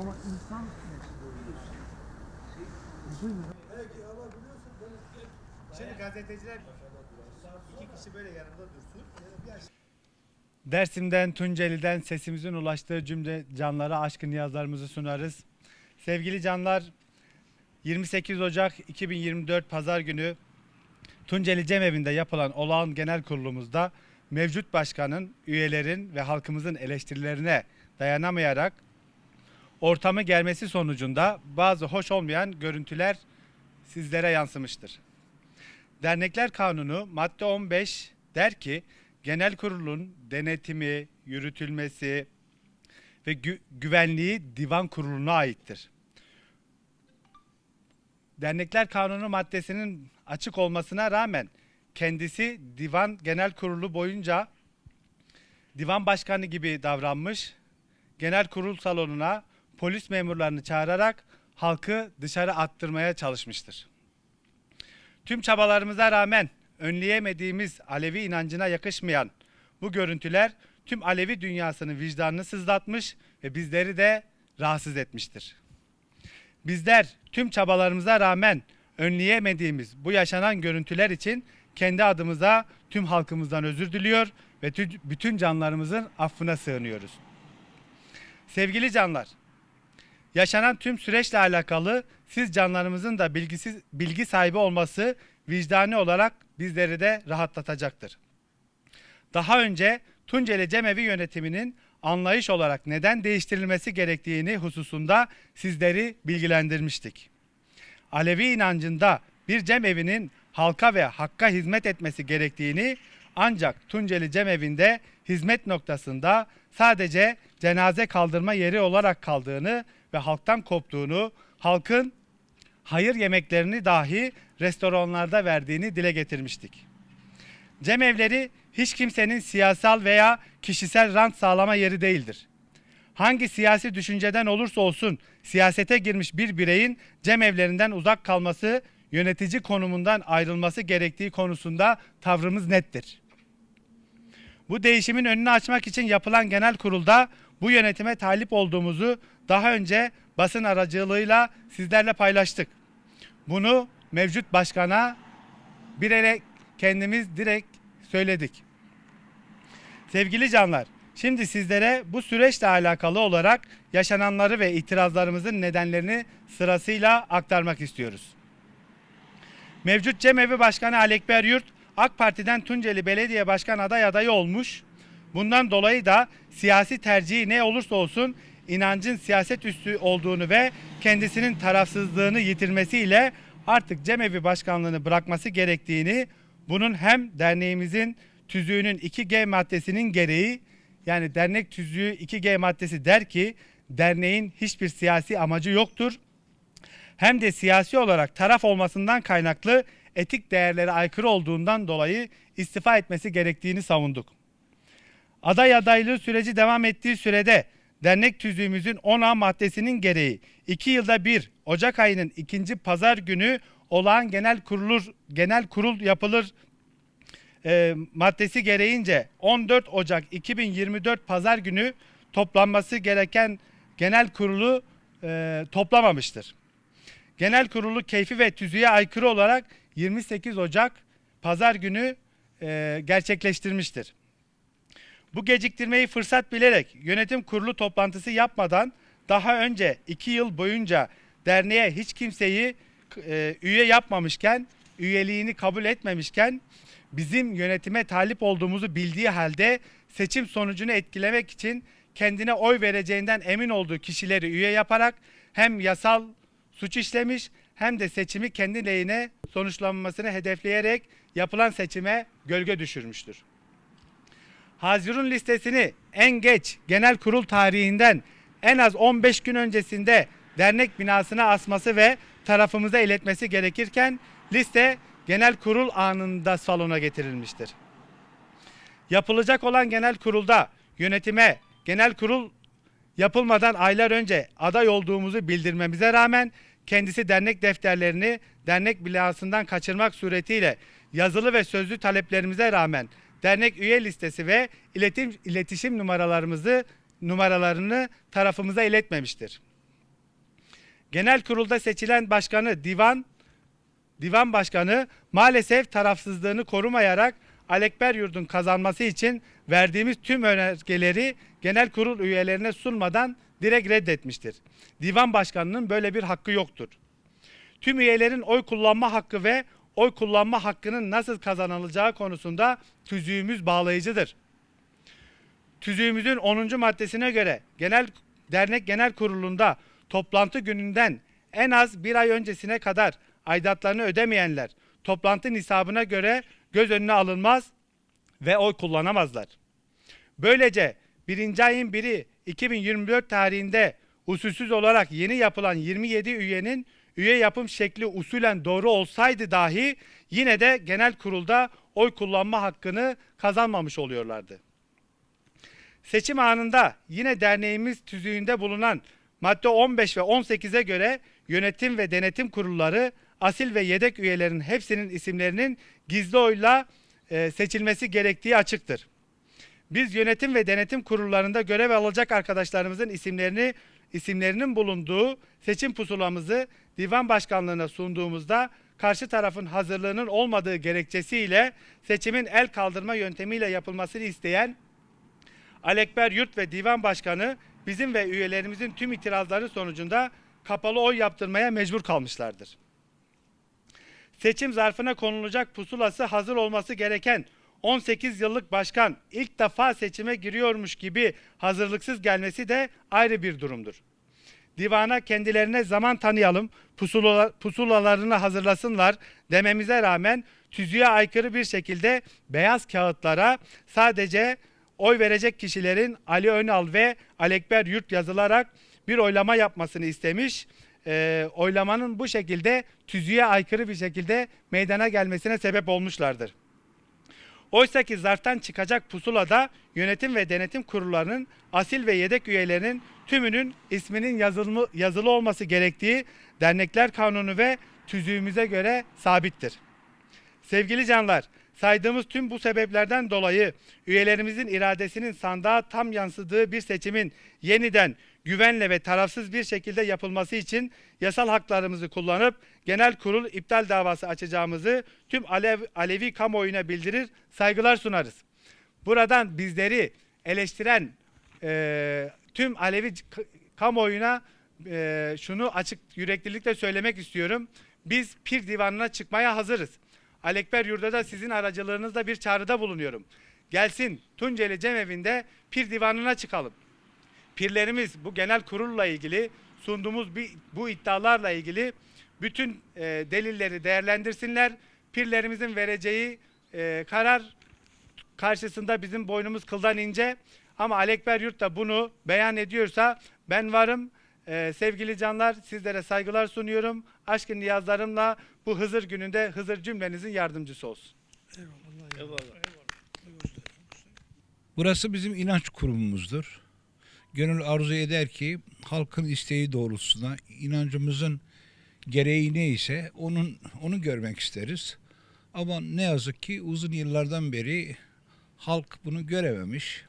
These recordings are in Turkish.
Ama insan meşgul Duymuyor. Şimdi gazeteciler iki kişi böyle yanımda dursun. Dersim'den, Tunceli'den sesimizin ulaştığı cümle canlara aşkın niyazlarımızı sunarız. Sevgili canlar, 28 Ocak 2024 Pazar günü Tunceli Cemevi'nde yapılan olağan genel kurulumuzda mevcut başkanın, üyelerin ve halkımızın eleştirilerine dayanamayarak ortamı gelmesi sonucunda bazı hoş olmayan görüntüler sizlere yansımıştır. Dernekler Kanunu madde 15 der ki genel kurulun denetimi, yürütülmesi ve gü- güvenliği divan kuruluna aittir. Dernekler Kanunu maddesinin açık olmasına rağmen kendisi divan genel kurulu boyunca divan başkanı gibi davranmış, genel kurul salonuna polis memurlarını çağırarak halkı dışarı attırmaya çalışmıştır. Tüm çabalarımıza rağmen önleyemediğimiz Alevi inancına yakışmayan bu görüntüler tüm Alevi dünyasının vicdanını sızlatmış ve bizleri de rahatsız etmiştir. Bizler tüm çabalarımıza rağmen önleyemediğimiz bu yaşanan görüntüler için kendi adımıza tüm halkımızdan özür diliyor ve tü- bütün canlarımızın affına sığınıyoruz. Sevgili canlar, Yaşanan tüm süreçle alakalı siz canlarımızın da bilgisiz, bilgi sahibi olması vicdani olarak bizleri de rahatlatacaktır. Daha önce Tunceli Cemevi yönetiminin anlayış olarak neden değiştirilmesi gerektiğini hususunda sizleri bilgilendirmiştik. Alevi inancında bir cemevinin halka ve hakka hizmet etmesi gerektiğini ancak Tunceli Cemevi'nde hizmet noktasında sadece cenaze kaldırma yeri olarak kaldığını ve halktan koptuğunu, halkın hayır yemeklerini dahi restoranlarda verdiğini dile getirmiştik. Cemevleri hiç kimsenin siyasal veya kişisel rant sağlama yeri değildir. Hangi siyasi düşünceden olursa olsun siyasete girmiş bir bireyin cemevlerinden uzak kalması, yönetici konumundan ayrılması gerektiği konusunda tavrımız nettir. Bu değişimin önünü açmak için yapılan genel kurulda bu yönetime talip olduğumuzu daha önce basın aracılığıyla sizlerle paylaştık. Bunu mevcut başkana birerek kendimiz direkt söyledik. Sevgili canlar, şimdi sizlere bu süreçle alakalı olarak yaşananları ve itirazlarımızın nedenlerini sırasıyla aktarmak istiyoruz. Mevcut Cemevi Başkanı Alekber Yurt, AK Parti'den Tunceli Belediye Başkan aday adayı olmuş. Bundan dolayı da siyasi tercihi ne olursa olsun inancın siyaset üstü olduğunu ve kendisinin tarafsızlığını yitirmesiyle artık Cemevi Başkanlığını bırakması gerektiğini, bunun hem derneğimizin tüzüğünün 2G maddesinin gereği yani dernek tüzüğü 2G maddesi der ki derneğin hiçbir siyasi amacı yoktur hem de siyasi olarak taraf olmasından kaynaklı etik değerlere aykırı olduğundan dolayı istifa etmesi gerektiğini savunduk. Aday adaylığı süreci devam ettiği sürede dernek tüzüğümüzün 10A maddesinin gereği 2 yılda bir Ocak ayının ikinci pazar günü olağan genel kurulur genel kurul yapılır e, maddesi gereğince 14 Ocak 2024 pazar günü toplanması gereken genel kurulu e, toplamamıştır. Genel kurulu keyfi ve tüzüğe aykırı olarak 28 Ocak pazar günü e, gerçekleştirmiştir. Bu geciktirmeyi fırsat bilerek yönetim kurulu toplantısı yapmadan daha önce 2 yıl boyunca derneğe hiç kimseyi e, üye yapmamışken, üyeliğini kabul etmemişken bizim yönetime talip olduğumuzu bildiği halde seçim sonucunu etkilemek için kendine oy vereceğinden emin olduğu kişileri üye yaparak hem yasal suç işlemiş hem de seçimi kendi lehine sonuçlanmasını hedefleyerek yapılan seçime gölge düşürmüştür. Hazirun listesini en geç genel kurul tarihinden en az 15 gün öncesinde dernek binasına asması ve tarafımıza iletmesi gerekirken liste genel kurul anında salona getirilmiştir. Yapılacak olan genel kurulda yönetime genel kurul yapılmadan aylar önce aday olduğumuzu bildirmemize rağmen kendisi dernek defterlerini dernek binasından kaçırmak suretiyle yazılı ve sözlü taleplerimize rağmen dernek üye listesi ve iletim, iletişim numaralarımızı numaralarını tarafımıza iletmemiştir. Genel kurulda seçilen başkanı divan divan başkanı maalesef tarafsızlığını korumayarak Alekber Yurt'un kazanması için verdiğimiz tüm önergeleri genel kurul üyelerine sunmadan direkt reddetmiştir. Divan başkanının böyle bir hakkı yoktur. Tüm üyelerin oy kullanma hakkı ve oy kullanma hakkının nasıl kazanılacağı konusunda tüzüğümüz bağlayıcıdır. Tüzüğümüzün 10. maddesine göre genel dernek genel kurulunda toplantı gününden en az bir ay öncesine kadar aidatlarını ödemeyenler toplantı nisabına göre göz önüne alınmaz ve oy kullanamazlar. Böylece 1. ayın 1'i 2024 tarihinde usulsüz olarak yeni yapılan 27 üyenin üye yapım şekli usulen doğru olsaydı dahi yine de genel kurulda oy kullanma hakkını kazanmamış oluyorlardı. Seçim anında yine derneğimiz tüzüğünde bulunan madde 15 ve 18'e göre yönetim ve denetim kurulları asil ve yedek üyelerin hepsinin isimlerinin gizli oyla e, seçilmesi gerektiği açıktır. Biz yönetim ve denetim kurullarında görev alacak arkadaşlarımızın isimlerini isimlerinin bulunduğu seçim pusulamızı divan başkanlığına sunduğumuzda karşı tarafın hazırlığının olmadığı gerekçesiyle seçimin el kaldırma yöntemiyle yapılmasını isteyen Alekber Yurt ve Divan Başkanı bizim ve üyelerimizin tüm itirazları sonucunda kapalı oy yaptırmaya mecbur kalmışlardır. Seçim zarfına konulacak pusulası hazır olması gereken 18 yıllık başkan ilk defa seçime giriyormuş gibi hazırlıksız gelmesi de ayrı bir durumdur. Divana kendilerine zaman tanıyalım, pusula, pusulalarını hazırlasınlar dememize rağmen tüzüğe aykırı bir şekilde beyaz kağıtlara sadece oy verecek kişilerin Ali Önal ve Alekber Yurt yazılarak bir oylama yapmasını istemiş. Ee, oylamanın bu şekilde tüzüğe aykırı bir şekilde meydana gelmesine sebep olmuşlardır. Oysa ki zarftan çıkacak pusulada yönetim ve denetim kurullarının asil ve yedek üyelerinin tümünün isminin yazılı, yazılı olması gerektiği dernekler kanunu ve tüzüğümüze göre sabittir. Sevgili canlar, saydığımız tüm bu sebeplerden dolayı üyelerimizin iradesinin sandığa tam yansıdığı bir seçimin yeniden güvenle ve tarafsız bir şekilde yapılması için yasal haklarımızı kullanıp genel kurul iptal davası açacağımızı tüm Alev, Alevi kamuoyuna bildirir, saygılar sunarız. Buradan bizleri eleştiren e, tüm Alevi kamuoyuna e, şunu açık yüreklilikle söylemek istiyorum. Biz pir divanına çıkmaya hazırız. Alekber Yurda da sizin aracılığınızla bir çağrıda bulunuyorum. Gelsin Tunceli Cemevi'nde pir divanına çıkalım. Pirlerimiz bu genel kurulla ilgili sunduğumuz bir, bu iddialarla ilgili bütün e, delilleri değerlendirsinler. Pirlerimizin vereceği e, karar karşısında bizim boynumuz kıldan ince. Ama Alekber Yurt da bunu beyan ediyorsa ben varım. Ee, sevgili canlar sizlere saygılar sunuyorum. Aşkın niyazlarımla bu Hızır gününde Hızır cümlenizin yardımcısı olsun. Burası bizim inanç kurumumuzdur. Gönül arzu eder ki halkın isteği doğrultusunda inancımızın gereği neyse onun onu görmek isteriz. Ama ne yazık ki uzun yıllardan beri halk bunu görememiş.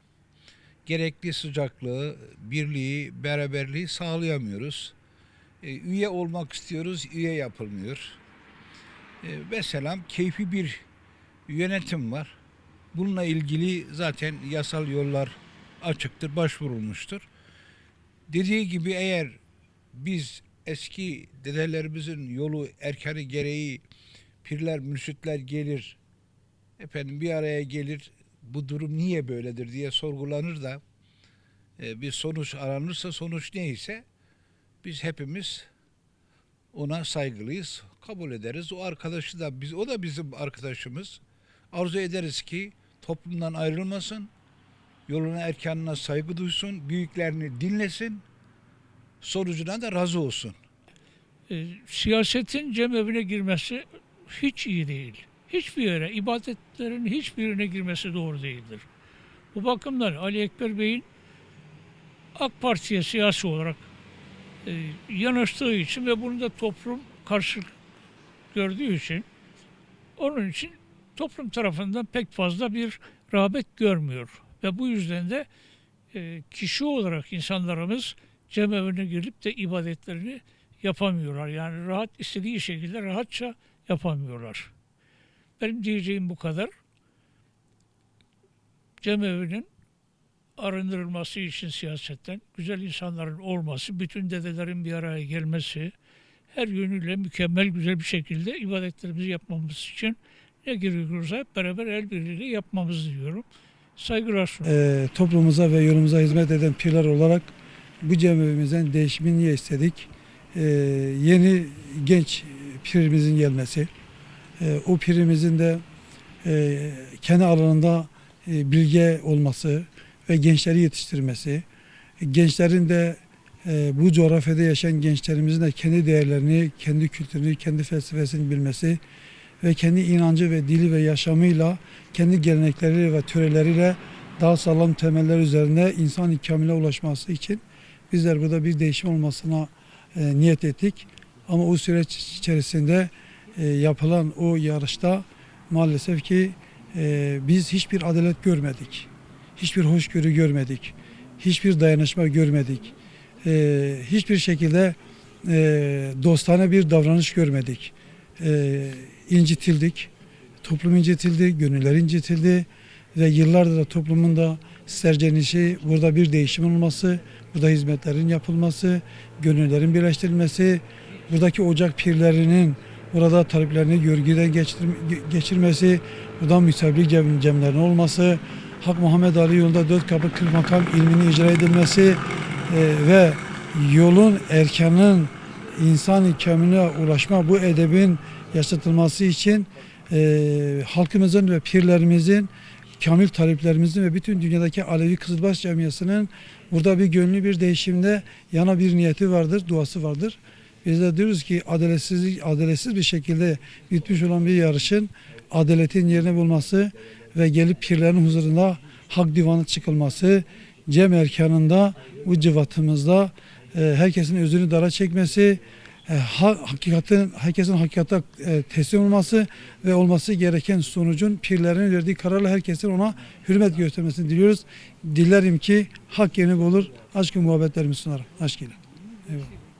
Gerekli sıcaklığı, birliği, beraberliği sağlayamıyoruz. E, üye olmak istiyoruz, üye yapılmıyor. E, mesela keyfi bir yönetim var. Bununla ilgili zaten yasal yollar açıktır, başvurulmuştur. Dediği gibi eğer biz eski dedelerimizin yolu erkanı gereği pirler, mürşitler gelir, efendim bir araya gelir, bu durum niye böyledir diye sorgulanır da e, bir sonuç aranırsa sonuç neyse biz hepimiz ona saygılıyız, kabul ederiz. O arkadaşı da biz, o da bizim arkadaşımız. Arzu ederiz ki toplumdan ayrılmasın, yoluna erkanına saygı duysun, büyüklerini dinlesin, sonucuna da razı olsun. e, siyasetin cemevine girmesi hiç iyi değil. Hiçbir yere, ibadetlerin hiçbirine girmesi doğru değildir. Bu bakımdan Ali Ekber Bey'in AK Parti'ye siyasi olarak e, yanaştığı için ve bunu da toplum karşı gördüğü için onun için toplum tarafından pek fazla bir rağbet görmüyor. Ve bu yüzden de e, kişi olarak insanlarımız cemevine girip de ibadetlerini yapamıyorlar. Yani rahat istediği şekilde rahatça yapamıyorlar. Benim diyeceğim bu kadar. Cemevinin arındırılması için siyasetten güzel insanların olması, bütün dedelerin bir araya gelmesi, her yönüyle mükemmel güzel bir şekilde ibadetlerimizi yapmamız için ne gerekiyorsa hep beraber el birliğiyle yapmamızı diyorum. Saygılar sunuyorum. Ee, toplumumuza ve yolumuza hizmet eden pirler olarak bu cemevimizden değişimini istedik. Ee, yeni genç pirimizin gelmesi, ee, o pirimizin de e, kendi alanında e, bilge olması ve gençleri yetiştirmesi, gençlerin de e, bu coğrafyada yaşayan gençlerimizin de kendi değerlerini, kendi kültürünü, kendi felsefesini bilmesi ve kendi inancı ve dili ve yaşamıyla, kendi gelenekleriyle ve töreleriyle daha sağlam temeller üzerinde insan kamile ulaşması için bizler burada bir değişim olmasına e, niyet ettik. Ama o süreç içerisinde e, yapılan o yarışta maalesef ki e, biz hiçbir adalet görmedik. Hiçbir hoşgörü görmedik. Hiçbir dayanışma görmedik. E, hiçbir şekilde dostane bir davranış görmedik. İncitildik. Toplum incitildi, gönüller incitildi ve yıllardır da toplumun da sercenişi burada bir değişim olması, burada hizmetlerin yapılması, gönüllerin birleştirilmesi, buradaki ocak pirlerinin burada taliplerini görgüden geçirme- geçirmesi, buradan müsablik cem, olması, Hak Muhammed Ali yolunda dört kapı kırk makam ilmini icra edilmesi e, ve yolun erkanın insan kamine ulaşma bu edebin yaşatılması için e, halkımızın ve pirlerimizin kamil taleplerimizin ve bütün dünyadaki Alevi Kızılbaş Camiası'nın burada bir gönlü bir değişimde yana bir niyeti vardır, duası vardır. Biz de diyoruz ki adaletsiz, adaletsiz bir şekilde bitmiş olan bir yarışın adaletin yerini bulması ve gelip pirlerin huzurunda hak divanı çıkılması, cem erkanında bu cıvatımızda e, herkesin özünü dara çekmesi, e, ha, hakikatin, herkesin hakikate teslim olması ve olması gereken sonucun pirlerin verdiği kararla herkesin ona hürmet göstermesini diliyoruz. Dilerim ki hak yerini bulur, aşkı muhabbetlerimi sunarım. Aşk ile. Eyvallah.